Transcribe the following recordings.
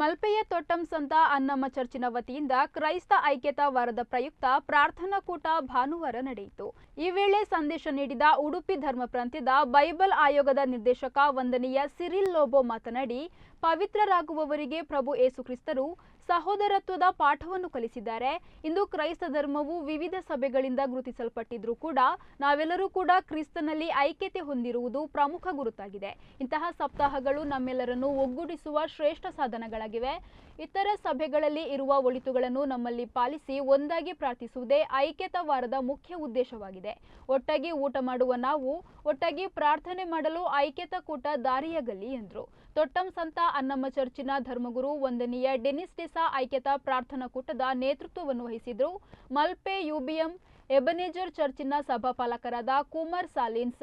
ಮಲ್ಪೆಯ ತೊಟ್ಟಂ ಸಂತ ಅನ್ನಮ್ಮ ಚರ್ಚಿನ ವತಿಯಿಂದ ಕ್ರೈಸ್ತ ಐಕ್ಯತಾ ವಾರದ ಪ್ರಯುಕ್ತ ಪ್ರಾರ್ಥನಾ ಕೂಟ ಭಾನುವಾರ ನಡೆಯಿತು. ಈ ವೇಳೆ ಸಂದೇಶ ನೀಡಿದ ಉಡುಪಿ ಧರ್ಮ ಪ್ರಾಂತ್ಯದ ಬೈಬಲ್ ಆಯೋಗದ ನಿರ್ದೇಶಕ ವಂದನೀಯ ಸಿರಿಲ್ ಲೋಬೋ ಮಾತನಾಡಿ, ಪವಿತ್ರರಾಗುವವರಿಗೆ ಪ್ರಭು ಏಸುಕ್ರಿಸ್ತರು ಸಹೋದರತ್ವದ ಪಾಠವನ್ನು ಕಲಿಸಿದ್ದಾರೆ. ಇಂದು ಕ್ರೈಸ್ತ ಧರ್ಮವು ವಿವಿಧ ಸಭೆಗಳಿಂದ ಗುರುತಿಸಲ್ಪಟ್ಟಿದ್ರೂ ಕೂಡ ನಾವೆಲ್ಲರೂ ಕೂಡ ಕ್ರಿಸ್ತನಲ್ಲಿ ಐಕ್ಯತೆ ಹೊಂದಿರುವುದು ಪ್ರಮುಖ ಗುರುತಾಗಿದೆ. ಇಂತಹ ಸಪ್ತಾಹಗಳು ನಮ್ಮೆಲ್ಲರನ್ನು ಒಗ್ಗೂಡಿಸುವ ಶ್ರೇಷ್ಠ ಸಾಧನಗಳಾಗಿವೆ. ಇತರ ಸಭೆಗಳಲ್ಲಿ ಇರುವ ಒಳಿತುಗಳನ್ನು ನಮ್ಮಲ್ಲಿ ಪಾಲಿಸಿ ಒಂದಾಗಿ ಪ್ರಾರ್ಥಿಸುವುದೇ ಐಕ್ಯತಾ ವಾರದ ಮುಖ್ಯ ಉದ್ದೇಶವಾಗಿದೆ. ಒಟ್ಟಾಗಿ ಊಟ ಮಾಡುವ ನಾವು, ಒಟ್ಟಾಗಿ ಪ್ರಾರ್ಥನೆ ಮಾಡಲು ಐಕ್ಯತಾ ಕೂಟ ದಾರಿಯಾಗಲಿ ಎಂದರು. ತೊಟ್ಟಂ ಸಂತ ಅನ್ನಮ್ಮ ಚರ್ಚಿನ ಧರ್ಮಗುರು ವಂದನೀಯ ಡೆನಿಸ್ ಡೆಸಾ ಐಕ್ಯತಾ ಪ್ರಾರ್ಥನಾ ಕೂಟದ ನೇತೃತ್ವವನ್ನು ವಹಿಸಿದ್ರು. ಮಲ್ಪೆ ಯುಬಿಎಂ ಎಬನೇಜರ್ ಚರ್ಚಿನ ಸಭಾಪಾಲಕರಾದ ಕುಮಾರ್ ಸಾಲಿನ್ಸ್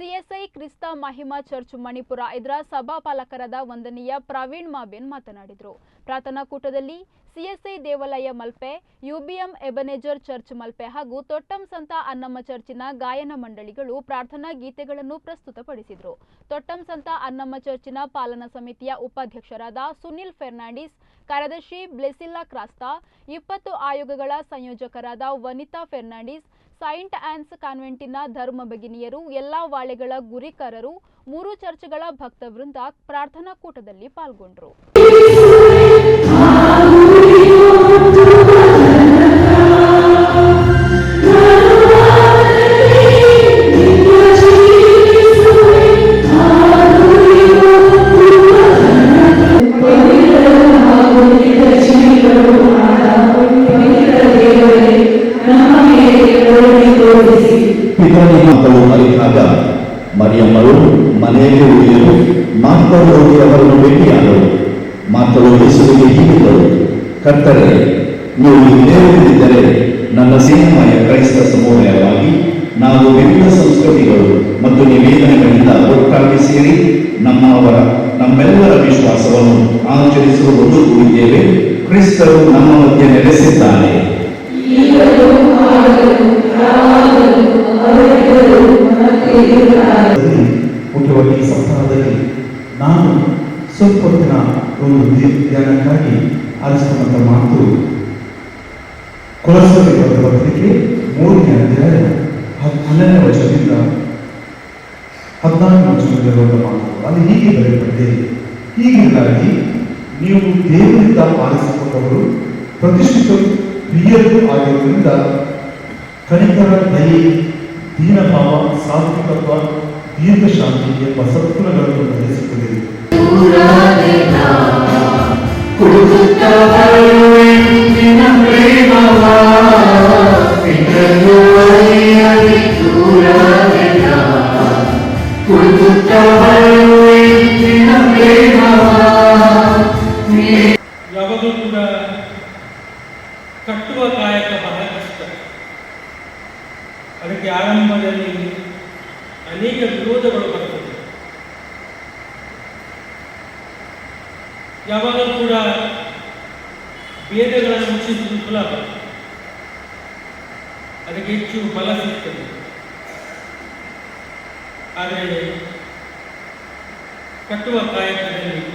ಸಿಎಸ್ಐ ಕ್ರಿಸ್ತ ಮಹಿಮಾ ಚರ್ಚ್ ಮಣಿಪುರ ಇದರ ಸಭಾಪಾಲಕರಾದ ವಂದನೀಯ ಪ್ರವೀಣ್ ಮಾಬೇನ್ ಮಾತನಾಡಿದರು. ಪ್ರಾರ್ಥನಾ ಕೂಟದಲ್ಲಿ ಸಿಎಸ್ಐ ದೇವಾಲಯ Malpe, UBM Ebenezer church Malpe ಹಾಗೂ ತೊಟ್ಟಂ ಸಂತ ಅನ್ನಮ್ಮ ಚರ್ಚಿನ ಗಾಯನ ಮಂಡಳಿಗಳು ಪ್ರಾರ್ಥನಾ ಗೀತೆಗಳನ್ನು ಪ್ರಸ್ತುತಪಡಿಸಿದರು. ತೊಟ್ಟಂ ಸಂತ ಅನ್ನಮ್ಮ ಚರ್ಚಿನ ಪಾಲನಾ ಸಮಿತಿಯ ಉಪಾಧ್ಯಕ್ಷರಾದ ಸುನಿಲ್ ಫೆರ್ನಾಂಡಿಸ್, ಕಾರ್ಯದರ್ಶಿ ಬ್ಲೆಸಿಲ್ಲಾ ಕ್ರಾಸ್ತಾ, ಇಪ್ಪತ್ತು ಆಯೋಗಗಳ ಸಂಯೋಜಕರಾದ ವನಿತಾ ಫೆರ್ನಾಂಡಿಸ್ ಸೈಂಟ್ ಆನ್ಸ್ ಕಾನ್ವೆಂಟಿನ ಧರ್ಮ ಭಗಿನಿಯರು ಎಲ್ಲಾ ವಾಳೆಗಳ ಗುರಿಕಾರರು ಮೂರು ಚರ್ಚ್ಗಳ ಭಕ್ತವೃಂದ ಪ್ರಾರ್ಥನಾ ಕೂಟದಲ್ಲಿ ಪಾಲ್ಗೊಂಡರು. ನೀವು ಉಳಿದಿದ್ದರೆ ನನ್ನ ಸೇನಾಮಯ ಕ್ರೈಸ್ತ ಸಮುದಾಯವಾಗಿ ನಾವು ವಿವಿಧ ಸಂಸ್ಕೃತಿಗಳು ಮತ್ತು ನಿವೇದನೆಗಳಿಂದ ಒಟ್ಟಾಗಿ ಸೇರಿ ನಮ್ಮವರ ನಮ್ಮೆಲ್ಲರ ವಿಶ್ವಾಸವನ್ನು ಆಚರಿಸಲು ಒಂದುಗೂಡಿದ್ದೇವೆ ಕ್ರಿಸ್ತರು ನಮ್ಮ ಮಧ್ಯೆ ನೆಲೆಸಿದ್ದಾನೆ. ಮುಖ್ಯವಾಗಿ ಈ ಸಪ್ತಾಹದಲ್ಲಿ ನಾನು ಸ್ವಲ್ಪ ದಿನ ಒಂದು ಧ್ಯ- ಧ್ಯಾನಕ್ಕಾಗಿ ಆಲಿಸಿಕೊಂಡಂಥ ಮಾತು ಬರೆದ ಪತ್ರಿಕೆ ಮೂರನೇ ಅಧ್ಯಾಯ ಹನ್ನೆರಡನೇ ವಚನದಿಂದ ಹದಿನಾಲ್ಕು ವಚನದಲ್ಲಿರುವಂಥ ಮಾತು ಅಲ್ಲಿ ಹೀಗೆ ಬರೆಯಲ್ಪಟ್ಟಿದೆ. ಹೀಗಿಂದಾಗಿ ನೀವು ದೇವರಿಂದ ಆರಿಸಿಕೊಂಡವರು ಪ್ರತಿಷ್ಠಿತ ಪ್ರಿಯರು ಆಗಿರುವುದರಿಂದ ಕನಿಕರ ದಯೆ, ದೀನಭಾವ, ಸಾತ್ವಿಕತ್ವ, ದೀರ್ಘಶಾಂತಿ ಎಂಬ ಸದ್ಗುಣಗಳನ್ನು ಬೆಳೆಸಿಕೊಳ್ಳಿರಿ ಯಾವಾಗಲೂ ಕೂಡ ಕಟ್ಟುವ ಕಾಯಕ ಬಹಳ ಕಷ್ಟ ಅದಕ್ಕೆ ಆರಂಭದಲ್ಲಿ ಅನೇಕ ವಿರೋಧಗಳು ಬರ್ತದೆ ಯಾವಾಗಲೂ ಕೂಡ ಭೇದಗಳನ್ನು ಮುಚ್ಚಿಸುವುದು ಸುಲಭ. ಅದಕ್ಕೆ ಹೆಚ್ಚು ಬಲ ಸಿಗ್ತದೆ. ಆದರೆ ಕಟ್ಟುವ ಕಾಯಕದಲ್ಲಿ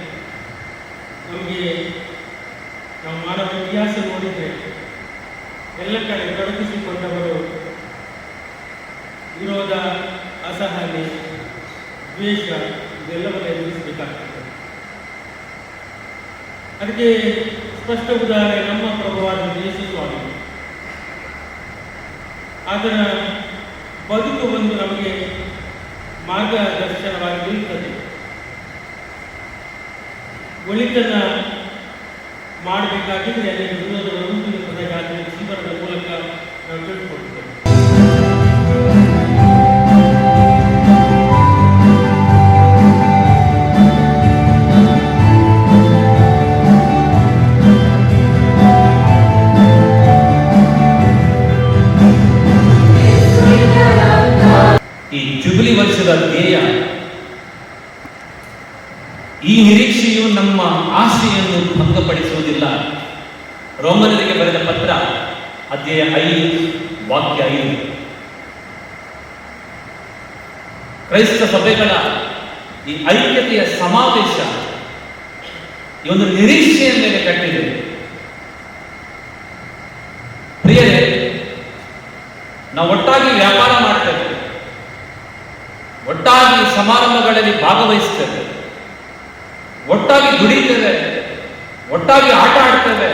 ನಮಗೆ ನಾವು ಮಾನವ ಇತಿಹಾಸ ನೋಡಿದರೆ ಎಲ್ಲ ಕಡೆ ತೊಡಗಿಸಿಕೊಂಡವರು ವಿರೋಧ, ಅಸಹನೆ, ದ್ವೇಷ, ಇದೆಲ್ಲವನ್ನು ಎದುರಿಸಬೇಕಾಗ್ತದೆ. ಅದಕ್ಕೆ ಸ್ಪಷ್ಟ ಉದಾಹರಣೆ, ನಮ್ಮ ಪ್ರಭುವಾದ ಸ್ವಾಮಿ. ಅದರ ಬದುಕು ಒಂದು ನಮಗೆ ಮಾರ್ಗದರ್ಶನವಾಗಿ ನಿಲ್ಲುತ್ತದೆ ಒಳಿತನ ಮಾಡಬೇಕಾಗಿದ್ರೆ ಅಲ್ಲಿ ಉಂಟು ಎಂಬುದಾಗಿ ಆತನ ಜೀವನದ ಮೂಲಕ ನಾವು ತಿಳ್ಕೊಳ್ತೇವೆ ಜುಬಿಲಿ ಧ್ಯೇಯ. ಈ ನಿರೀಕ್ಷೆಯು ನಮ್ಮ ಆಸೆಯನ್ನು ಭಂಗಪಡಿಸುವುದಿಲ್ಲ. ರೋಮನರಿಗೆ ಬರೆದ ಪತ್ರ, ಅಧ್ಯಾಯ ಐದು, ವಾಕ್ಯ ಐದು. ಕ್ರೈಸ್ತ ಸಭೆಗಳ ಈ ಐಕ್ಯತೆಯ ಸಮಾವೇಶ ಈ ಒಂದು ನಿರೀಕ್ಷೆಯ ಮೇಲೆ ಕಟ್ಟಿದೆ. ಪ್ರಿಯರೇ, ನಾವು ಒಟ್ಟಾಗಿ ವ್ಯಾಪಾರ ಒಟ್ಟಾಗಿ ಸಮಾರಂಭಗಳಲ್ಲಿ ಭಾಗವಹಿಸ್ತೇವೆ. ಒಟ್ಟಾಗಿ ದುಡಿತೇವೆ. ಒಟ್ಟಾಗಿ ಆಟ ಆಡ್ತೇವೆ.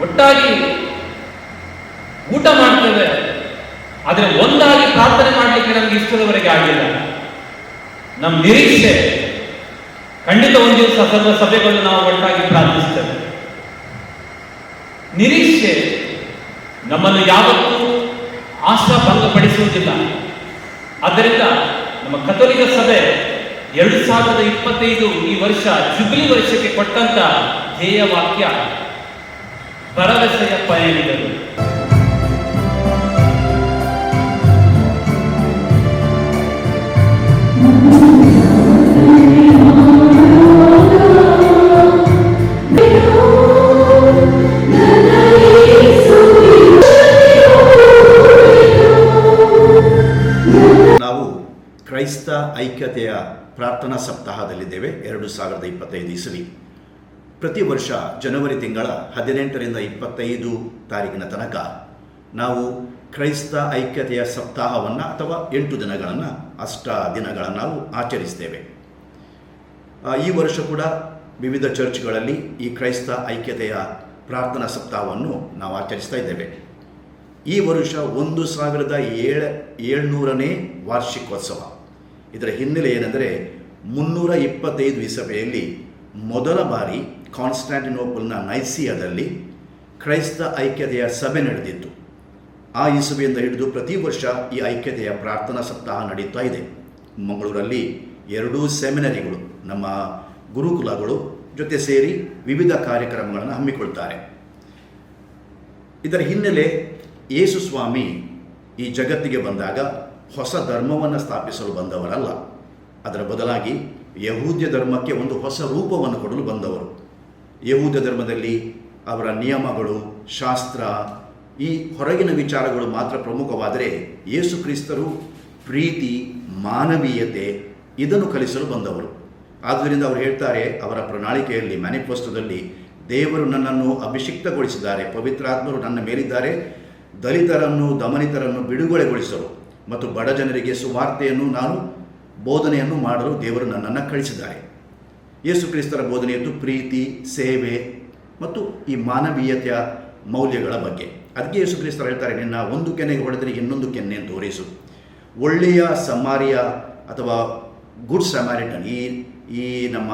ಒಟ್ಟಾಗಿ ಊಟ ಮಾಡ್ತೇವೆ. ಆದರೆ ಒಂದಾಗಿ ಪ್ರಾರ್ಥನೆ ಮಾಡಲಿಕ್ಕೆ ನಮ್ಗೆ ಇಷ್ಟದವರೆಗೆ ಆಗಿಲ್ಲ. ನಮ್ಮ ನಿರೀಕ್ಷೆ ಖಂಡಿತ ಒಂದು ದಿವಸ ಸರ್ವ ಸಭೆಗಳನ್ನು ನಾವು ಒಟ್ಟಾಗಿ ಪ್ರಾರ್ಥಿಸ್ತೇವೆ. ನಿರೀಕ್ಷೆ ನಮ್ಮನ್ನು ಯಾವತ್ತೂ ಆಶಾಭಂಗಪಡಿಸುವುದಿಲ್ಲ ಆದ್ದರಿಂದ ನಮ್ಮ ಕಥೋಲಿಕ ಸಭೆ ಎರಡು ಸಾವಿರದ ಇಪ್ಪತ್ತೈದು ಈ ವರ್ಷ ಜುಬ್ಲಿ ವರ್ಷಕ್ಕೆ ಕೊಟ್ಟಂತ ಧ್ಯೇಯ ವಾಕ್ಯ ಭರವಸೆಯ ಪಯಣಿಗಳು. ಕ್ರೈಸ್ತ ಐಕ್ಯತೆಯ ಪ್ರಾರ್ಥನಾ ಸಪ್ತಾಹದಲ್ಲಿದ್ದೇವೆ ಎರಡು ಸಾವಿರದ ಇಪ್ಪತ್ತೈದು ಇಸವಿ. ಪ್ರತಿ ವರ್ಷ ಜನವರಿ ತಿಂಗಳ ಹದಿನೆಂಟರಿಂದ ಇಪ್ಪತ್ತೈದು ತಾರೀಕಿನ ತನಕ ನಾವು ಕ್ರೈಸ್ತ ಐಕ್ಯತೆಯ ಸಪ್ತಾಹವನ್ನು ಅಥವಾ ಎಂಟು ದಿನಗಳನ್ನು ಅಷ್ಟ ದಿನಗಳನ್ನು ನಾವು ಆಚರಿಸ್ತೇವೆ. ಈ ವರ್ಷ ಕೂಡ ವಿವಿಧ ಚರ್ಚ್ಗಳಲ್ಲಿ ಈ ಕ್ರೈಸ್ತ ಐಕ್ಯತೆಯ ಪ್ರಾರ್ಥನಾ ಸಪ್ತಾಹವನ್ನು ನಾವು ಆಚರಿಸ್ತಾ ಇದ್ದೇವೆ. ಈ ವರ್ಷ ಒಂದು ಸಾವಿರದ ಏಳ, ಏಳ್ನೂರನೇ ವಾರ್ಷಿಕೋತ್ಸವ. ಇದರ ಹಿನ್ನೆಲೆ ಏನೆಂದರೆ ಮುನ್ನೂರ ಇಪ್ಪತ್ತೈದು ಇಸಭೆಯಲ್ಲಿ ಮೊದಲ ಬಾರಿ ಕಾನ್ಸ್ಟಾಂಟಿನೋಪಲ್ನ ನೈಸಿಯಾದಲ್ಲಿ ಕ್ರೈಸ್ತ ಐಕ್ಯತೆಯ ಸಭೆ ನಡೆದಿತ್ತು. ಆ ಇಸಭೆಯಿಂದ ಹಿಡಿದು ಪ್ರತಿ ವರ್ಷ ಈ ಐಕ್ಯತೆಯ ಪ್ರಾರ್ಥನಾ ಸಪ್ತಾಹ ನಡೀತಾ ಇದೆ. ಮಂಗಳೂರಲ್ಲಿ ಎರಡೂ ಸೆಮಿನರಿಗಳು ನಮ್ಮ ಗುರುಕುಲಗಳು ಜೊತೆ ಸೇರಿ ವಿವಿಧ ಕಾರ್ಯಕ್ರಮಗಳನ್ನು ಹಮ್ಮಿಕೊಳ್ತಾರೆ. ಇದರ ಹಿನ್ನೆಲೆ ಯೇಸು ಸ್ವಾಮಿ ಈ ಜಗತ್ತಿಗೆ ಬಂದಾಗ ಹೊಸ ಧರ್ಮವನ್ನು ಸ್ಥಾಪಿಸಲು ಬಂದವರಲ್ಲ. ಅದರ ಬದಲಾಗಿ ಯಹೂದ್ಯ ಧರ್ಮಕ್ಕೆ ಒಂದು ಹೊಸ ರೂಪವನ್ನು ಕೊಡಲು ಬಂದವರು. ಯಹೂದ್ಯ ಧರ್ಮದಲ್ಲಿ ಅವರ ನಿಯಮಗಳು, ಶಾಸ್ತ್ರ, ಈ ಹೊರಗಿನ ವಿಚಾರಗಳು ಮಾತ್ರ ಪ್ರಮುಖವಾದರೆ ಯೇಸು ಕ್ರಿಸ್ತರು ಪ್ರೀತಿ, ಮಾನವೀಯತೆ ಇದನ್ನು ಕಲಿಸಲು ಬಂದವರು. ಆದ್ದರಿಂದ ಅವರು ಹೇಳ್ತಾರೆ, ಅವರ ಪ್ರಣಾಳಿಕೆಯಲ್ಲಿ, ಮ್ಯಾನಿಫೆಸ್ಟೋದಲ್ಲಿ ದೇವರು ನನ್ನನ್ನು ಅಭಿಷಿಕ್ತಗೊಳಿಸಿದ್ದಾರೆ, ಪವಿತ್ರಾತ್ಮರು ನನ್ನ ಮೇಲಿದ್ದಾರೆ, ದಲಿತರನ್ನು, ದಮನಿತರನ್ನು ಬಿಡುಗಡೆಗೊಳಿಸಲು. ಮತ್ತು ಬಡ ಜನರಿಗೆ ಸುವಾರ್ತೆಯನ್ನು ನಾನು, ಬೋಧನೆಯನ್ನು ಮಾಡಲು ದೇವರು ನನ್ನನ್ನು ಕಳಿಸಿದ್ದಾರೆ ಯೇಸು ಕ್ರಿಸ್ತರ ಬೋಧನೆಯದ್ದು ಪ್ರೀತಿ, ಸೇವೆ ಮತ್ತು ಈ ಮಾನವೀಯತೆಯ ಮೌಲ್ಯಗಳ ಬಗ್ಗೆ. ಅದಕ್ಕೆ ಯೇಸು ಕ್ರಿಸ್ತರು ಹೇಳ್ತಾರೆ, ನಿನ್ನ ಒಂದು ಕೆನೆಗೆ ಹೊಡೆದರೆ ಇನ್ನೊಂದು ಕೆನ್ನೆ ತೋರಿಸು. ಒಳ್ಳೆಯ ಸಮಾರಿಯ ಅಥವಾ ಗುಡ್ ಸಮಾರಿಟನ್, ಈ ಈ ನಮ್ಮ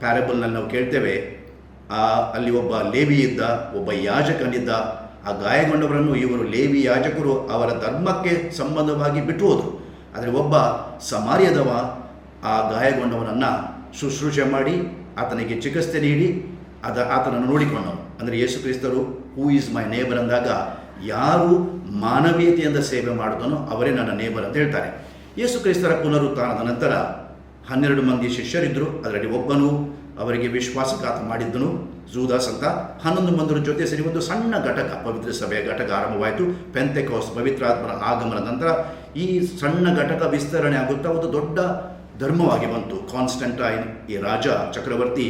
ಪ್ಯಾರಬಲ್ನಲ್ಲಿ ನಾವು ಕೇಳ್ತೇವೆ, ಆ, ಅಲ್ಲಿ ಒಬ್ಬ ಲೇವಿ ಇದ್ದ ಒಬ್ಬ ಯಾಜಕನಿದ್ದ ಆ ಗಾಯಗೊಂಡವರನ್ನು ಇವರು ಲೇವಿ ಯಾಜಕರು ಅವರ ಧರ್ಮಕ್ಕೆ ಸಂಬಂಧವಾಗಿ ಬಿಟ್ಟು ಹೋದರು ಆದರೆ ಒಬ್ಬ ಸಮಾರ್ಯದವ ಆ ಗಾಯಗೊಂಡವನನ್ನು ಶುಶ್ರೂಷೆ ಮಾಡಿ ಆತನಿಗೆ ಚಿಕಿತ್ಸೆ ನೀಡಿ ಅದ ಆತನನ್ನು ನೋಡಿಕೊಂಡನು. ಅಂದರೆ ಯೇಸು ಕ್ರಿಸ್ತರು ಹೂ ಈಸ್ ಮೈ ನೇಬರ್ ಅಂದಾಗ, ಯಾರು ಮಾನವೀಯತೆಯಿಂದ ಸೇವೆ ಮಾಡ್ತಾನೋ ಅವರೇ ನನ್ನ ನೇಬರ್ ಅಂತ ಹೇಳ್ತಾರೆ. ಯೇಸು ಕ್ರಿಸ್ತರ ಪುನರುತ್ಥಾನದ ನಂತರ ಹನ್ನೆರಡು ಮಂದಿ ಶಿಷ್ಯರಿದ್ದರು. ಅದರಲ್ಲಿ ಒಬ್ಬನು ಅವರಿಗೆ ವಿಶ್ವಾಸಘಾತ ಮಾಡಿದ್ದನು ಜೂದಾಸ್ ಅಂತ. ಹನ್ನೊಂದು ಮಂದಿರ ಜೊತೆ ಸೇರಿ ಒಂದು ಸಣ್ಣ ಘಟಕ, ಪವಿತ್ರ ಸಭೆಯ ಘಟಕ ಆರಂಭವಾಯಿತು. ಪೆಂತೆಕೋಸ್ ಪವಿತ್ರಾತ್ಮರ ಆಗಮನ ನಂತರ ಈ ಸಣ್ಣ ಘಟಕ ವಿಸ್ತರಣೆ ಆಗುತ್ತಾ ಒಂದು ದೊಡ್ಡ ಧರ್ಮವಾಗಿ ಬಂತು. ಕಾನ್ಸ್ಟಂಟೈನ್ ಈ ರಾಜ ಚಕ್ರವರ್ತಿ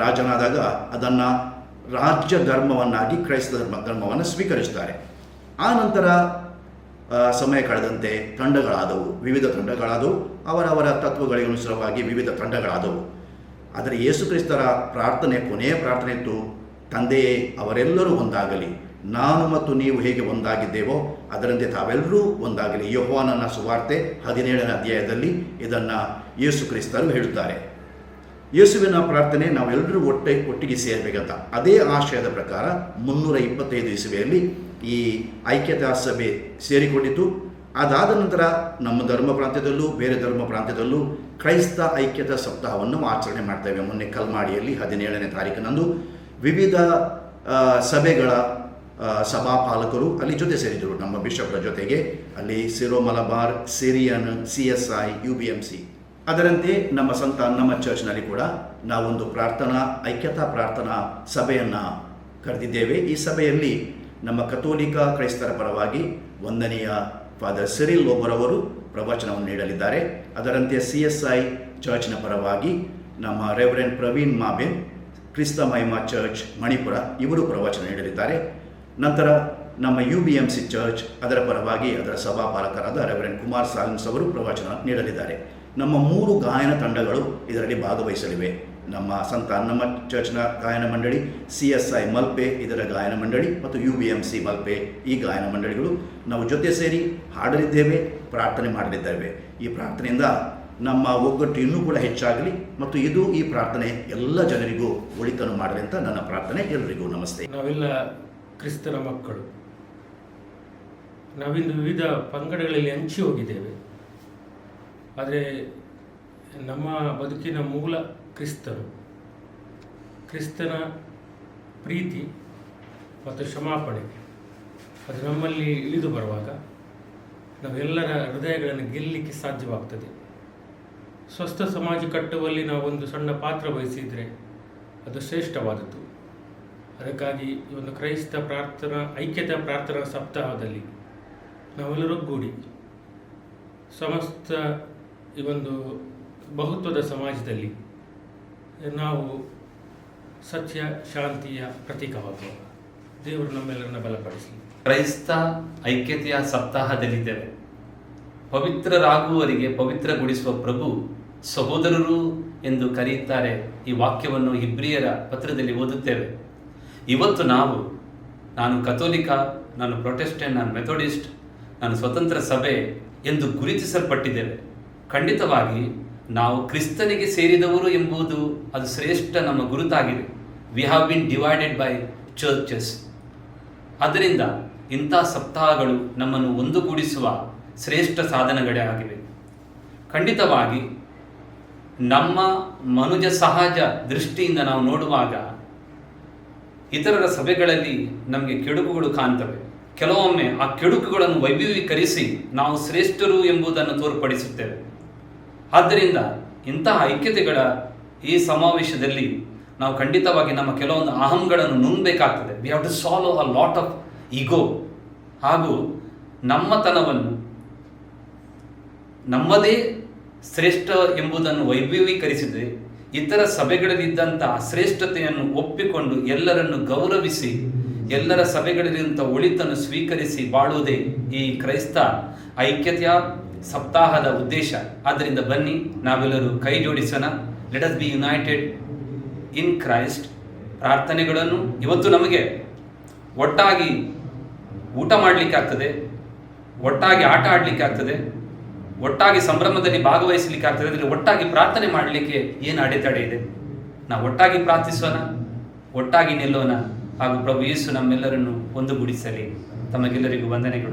ರಾಜನಾದಾಗ ಅದನ್ನು ರಾಜ್ಯ ಧರ್ಮವನ್ನಾಗಿ ಕ್ರೈಸ್ತ ಧರ್ಮ ಧರ್ಮವನ್ನು ಸ್ವೀಕರಿಸುತ್ತಾರೆ ಆ ನಂತರ ಸಮಯ ಕಳೆದಂತೆ ತಂಡಗಳಾದವು. ವಿವಿಧ ತಂಡಗಳಾದವು. ಅವರವರ ತತ್ವಗಳಿಗೆ ಅನುಸಾರವಾಗಿ ವಿವಿಧ ತಂಡಗಳಾದವು. ಆದರೆ ಯೇಸುಕ್ರಿಸ್ತರ ಪ್ರಾರ್ಥನೆ, ಕೊನೆಯ ಪ್ರಾರ್ಥನೆ ಇತ್ತು, ತಂದೆಯೇ, ಅವರೆಲ್ಲರೂ ಒಂದಾಗಲಿ. ನಾನು ಮತ್ತು ನೀವು ಹೇಗೆ ಒಂದಾಗಿದ್ದೇವೋ ಅದರಂತೆ ತಾವೆಲ್ಲರೂ ಒಂದಾಗಲಿ. ಯೋಹವಾನನ ಸುವಾರ್ತೆ ಹದಿನೇಳನೇ ಅಧ್ಯಾಯದಲ್ಲಿ ಇದನ್ನು ಯೇಸು ಕ್ರಿಸ್ತರು ಹೇಳುತ್ತಾರೆ. ಯೇಸುವಿನ ಪ್ರಾರ್ಥನೆ ನಾವೆಲ್ಲರೂ ಒಟ್ಟೆ, ಒಟ್ಟಿಗೆ ಸೇರಬೇಕಂತ. ಅದೇ ಆಶಯದ ಪ್ರಕಾರ ಮುನ್ನೂರ ಇಪ್ಪತ್ತೈದು ಇಸುವೆಯಲ್ಲಿ ಈ ಐಕ್ಯತಾ ಸಭೆ ಸೇರಿಕೊಂಡಿತು ಅದಾದ ನಂತರ ನಮ್ಮ ಧರ್ಮ ಪ್ರಾಂತ್ಯದಲ್ಲೂ, ಬೇರೆ ಧರ್ಮ ಪ್ರಾಂತ್ಯದಲ್ಲೂ ಕ್ರೈಸ್ತ ಐಕ್ಯದ ಸಪ್ತಾಹವನ್ನು ಆಚರಣೆ ಮಾಡ್ತೇವೆ. ಮೊನ್ನೆ ಕಲ್ಮಾಡಿಯಲ್ಲಿ ಹದಿನೇಳನೇ ತಾರೀಕಿನಂದು ವಿವಿಧ ಸಭೆಗಳ ಸಭಾಪಾಲಕರು ಅಲ್ಲಿ ಜೊತೆ ಸೇರಿದರು ನಮ್ಮ ಬಿಷಪ್ರ ಜೊತೆಗೆ ಅಲ್ಲಿ Syro Malabar, Syrian, C S I, U B M C. ಅದರಂತೆ ನಮ್ಮ ಸಂತ, ನಮ್ಮ ಚರ್ಚ್ನಲ್ಲಿ ಕೂಡ ನಾವೊಂದು ಪ್ರಾರ್ಥನಾ, ಐಕ್ಯತಾ ಪ್ರಾರ್ಥನಾ ಸಭೆಯನ್ನು ಕರೆದಿದ್ದೇವೆ. ಈ ಸಭೆಯಲ್ಲಿ ನಮ್ಮ ಕಥೋಲಿಕ ಕ್ರೈಸ್ತರ ಪರವಾಗಿ ಒಂದನೆಯ ಫಾದರ್ ಸಿರಿಲ್ ಅವರು ಪ್ರವಚನವನ್ನು ನೀಡಲಿದ್ದಾರೆ. ಅದರಂತೆ ಸಿ ಎಸ್ ಐ ಚರ್ಚ್ನ ಪರವಾಗಿ ನಮ್ಮ ರೆವರೆಂಡ್ ಪ್ರವೀಣ್ ಮಾಬೆನ್ ಕ್ರಿಸ್ತ ಮಹಿಮಾ ಚರ್ಚ್ ಮಣಿಪುರ ಇವರು ಪ್ರವಚನ ನೀಡಲಿದ್ದಾರೆ. ನಂತರ ನಮ್ಮ U B M C church ಅದರ ಪರವಾಗಿ ಅದರ ಸಭಾಪಾಲಕರಾದ ರೆವರೆಂಡ್ ಕುಮಾರ್ ಸಾಲ್ಮ್ಸ್ ಅವರು ಪ್ರವಚನ ನೀಡಲಿದ್ದಾರೆ. ನಮ್ಮ ಮೂರು ಗಾಯನ ತಂಡಗಳು ಇದರಲ್ಲಿ ಭಾಗವಹಿಸಲಿವೆ. ನಮ್ಮ ಸಂತ ನಮ್ಮ ಚರ್ಚ್ನ ಗಾಯನ ಮಂಡಳಿ, ಸಿ ಎಸ್ ಐ ಮಲ್ಪೆ, ಇದರ ಗಾಯನ ಮಂಡಳಿ ಮತ್ತು U B M C Malpe ಈ ಗಾಯನ ಮಂಡಳಿಗಳು ನಾವು ಜೊತೆ ಸೇರಿ ಹಾಡಲಿದ್ದೇವೆ, ಪ್ರಾರ್ಥನೆ ಮಾಡಲಿದ್ದೇವೆ. ಈ ಪ್ರಾರ್ಥನೆಯಿಂದ ನಮ್ಮ ಒಗ್ಗಟ್ಟು ಇನ್ನೂ ಕೂಡ ಹೆಚ್ಚಾಗಲಿ ಮತ್ತು ಇದು ಈ ಪ್ರಾರ್ಥನೆ ಎಲ್ಲ ಜನರಿಗೂ ಒಳಿತನ್ನು ಮಾಡಲಿ ಅಂತ ನನ್ನ ಪ್ರಾರ್ಥನೆ. ಎಲ್ಲರಿಗೂ ನಮಸ್ತೆ. ನಾವೆಲ್ಲ ಕ್ರಿಸ್ತರ ಮಕ್ಕಳು. ನಾವಿಂದು ವಿವಿಧ ಪಂಗಡಗಳಲ್ಲಿ ಹಂಚಿ ಹೋಗಿದ್ದೇವೆ. ಆದರೆ ನಮ್ಮ ಬದುಕಿನ ಮೂಲ ಕ್ರಿಸ್ತನು ಕ್ರಿಸ್ತನ ಪ್ರೀತಿ ಮತ್ತು ಕ್ಷಮಾಪಣೆ ಅದು ನಮ್ಮಲ್ಲಿ ಇಳಿದು ಬರುವಾಗ ನಾವೆಲ್ಲರ ಹೃದಯಗಳನ್ನು ಗೆಲ್ಲಲಿಕ್ಕೆ ಸಾಧ್ಯವಾಗ್ತದೆ. ಸ್ವಸ್ಥ ಸಮಾಜ ಕಟ್ಟುವಲ್ಲಿ ನಾವು ಒಂದು ಸಣ್ಣ ಪಾತ್ರ ವಹಿಸಿದರೆ ಅದು ಶ್ರೇಷ್ಠವಾದದ್ದು. ಅದಕ್ಕಾಗಿ ಈ ಒಂದು ಕ್ರೈಸ್ತ ಪ್ರಾರ್ಥನಾ, ಐಕ್ಯತಾ ಪ್ರಾರ್ಥನಾ ಸಪ್ತಾಹದಲ್ಲಿ ನಾವೆಲ್ಲರೊಗ್ಗೂಡಿ ಸಮಸ್ತ ಈ ಒಂದು ಬಹುತ್ವದ ಸಮಾಜದಲ್ಲಿ ನಾವು ಸತ್ಯ, ಶಾಂತಿಯ ಪ್ರತೀಕವಾಗುವ. ದೇವರು ನಮ್ಮೆಲ್ಲರನ್ನ ಬಲಪಡಿಸಲಿ ಕ್ರೈಸ್ತ ಐಕ್ಯತೆಯ ಸಪ್ತಾಹದಲ್ಲಿದ್ದೇವೆ. ಪವಿತ್ರರಾಗುವವರಿಗೆ ಪವಿತ್ರಗೊಳಿಸುವ ಪ್ರಭು ಸಹೋದರರು ಎಂದು ಕರೆಯುತ್ತಾರೆ ಈ ವಾಕ್ಯವನ್ನು ಇಬ್ರಿಯರ ಪತ್ರದಲ್ಲಿ ಓದುತ್ತೇವೆ. ಇವತ್ತು ನಾವು, ನಾನು ಕಥೋಲಿಕ, ನಾನು ಪ್ರೊಟೆಸ್ಟೆಂಟ್, ನಾನು ಮೆಥೋಡಿಸ್ಟ್, ನಾನು ಸ್ವತಂತ್ರ ಸಭೆ ಎಂದು ಗುರುತಿಸಲ್ಪಟ್ಟಿದ್ದೇವೆ. ಖಂಡಿತವಾಗಿ ನಾವು ಕ್ರಿಸ್ತನಿಗೆ ಸೇರಿದವರು ಎಂಬುದು ಅದು ಶ್ರೇಷ್ಠ ನಮ್ಮ ಗುರುತಾಗಿದೆ. We have been divided by churches ಅದರಿಂದ ಇಂಥ ಸಪ್ತಾಹಗಳು ನಮ್ಮನ್ನು ಒಂದುಗೂಡಿಸುವ ಶ್ರೇಷ್ಠ ಸಾಧನಗಳೇ ಆಗಿವೆ. ಖಂಡಿತವಾಗಿ ನಮ್ಮ ಮನುಜ ಸಹಜ ದೃಷ್ಟಿಯಿಂದ ನಾವು ನೋಡುವಾಗ ಇತರರ ಸಭೆಗಳಲ್ಲಿ ನಮಗೆ ಕೆಡುಕುಗಳು ಕಾಣ್ತವೆ. ಕೆಲವೊಮ್ಮೆ ಆ ಕೆಡುಕುಗಳನ್ನು ವೈಭವೀಕರಿಸಿ ನಾವು ಶ್ರೇಷ್ಠರು ಎಂಬುದನ್ನು ತೋರ್ಪಡಿಸುತ್ತೇವೆ. ಆದ್ದರಿಂದ ಇಂತಹ ಐಕ್ಯತೆಗಳ ಈ ಸಮಾವೇಶದಲ್ಲಿ ನಾವು ಖಂಡಿತವಾಗಿ ನಮ್ಮ ಕೆಲವೊಂದು ಅಹಂಗಳನ್ನು ನುಂಗಬೇಕಾಗ್ತದೆ. We have to solve a lot of ego ಹಾಗೂ ನಮ್ಮತನವನ್ನು ನಮ್ಮದೇ ಶ್ರೇಷ್ಠ ಎಂಬುದನ್ನು ವೈಭವೀಕರಿಸಿದರೆ ಇತರ ಸಭೆಗಳಲ್ಲಿದ್ದಂಥ ಶ್ರೇಷ್ಠತೆಯನ್ನು ಒಪ್ಪಿಕೊಂಡು ಎಲ್ಲರನ್ನು ಗೌರವಿಸಿ ಎಲ್ಲರ ಸಭೆಗಳಲ್ಲಿ ಒಳಿತನ್ನು ಸ್ವೀಕರಿಸಿ ಬಾಳುವುದೇ ಈ ಕ್ರೈಸ್ತ ಐಕ್ಯತೆಯ ಸಪ್ತಾಹದ ಉದ್ದೇಶ. ಆದ್ದರಿಂದ ಬನ್ನಿ, ನಾವೆಲ್ಲರೂ ಕೈ ಜೋಡಿಸೋಣ. Let us be united in Christ ಪ್ರಾರ್ಥನೆಗಳನ್ನು ಇವತ್ತು ನಮಗೆ ಒಟ್ಟಾಗಿ ಊಟ ಮಾಡಲಿಕ್ಕೆ ಆಗ್ತದೆ ಒಟ್ಟಾಗಿ ಆಟ ಆಡಲಿಕ್ಕೆ ಆಗ್ತದೆ ಒಟ್ಟಾಗಿ ಸಂಭ್ರಮದಲ್ಲಿ ಭಾಗವಹಿಸಲಿಕ್ಕೆ ಆಗ್ತದೆ ಅಂದರೆ ಒಟ್ಟಾಗಿ ಪ್ರಾರ್ಥನೆ ಮಾಡಲಿಕ್ಕೆ ಏನು ಅಡೆತಡೆ ಇದೆ? ನಾವು ಒಟ್ಟಾಗಿ ಪ್ರಾರ್ಥಿಸೋಣ, ಒಟ್ಟಾಗಿ ನಿಲ್ಲೋಣ. ಹಾಗೂ ಪ್ರಭು ಯೇಸು ನಮ್ಮೆಲ್ಲರನ್ನು ಒಂದುಗೂಡಿಸಲಿ. ತಮಗೆಲ್ಲರಿಗೂ ವಂದನೆಗಳು.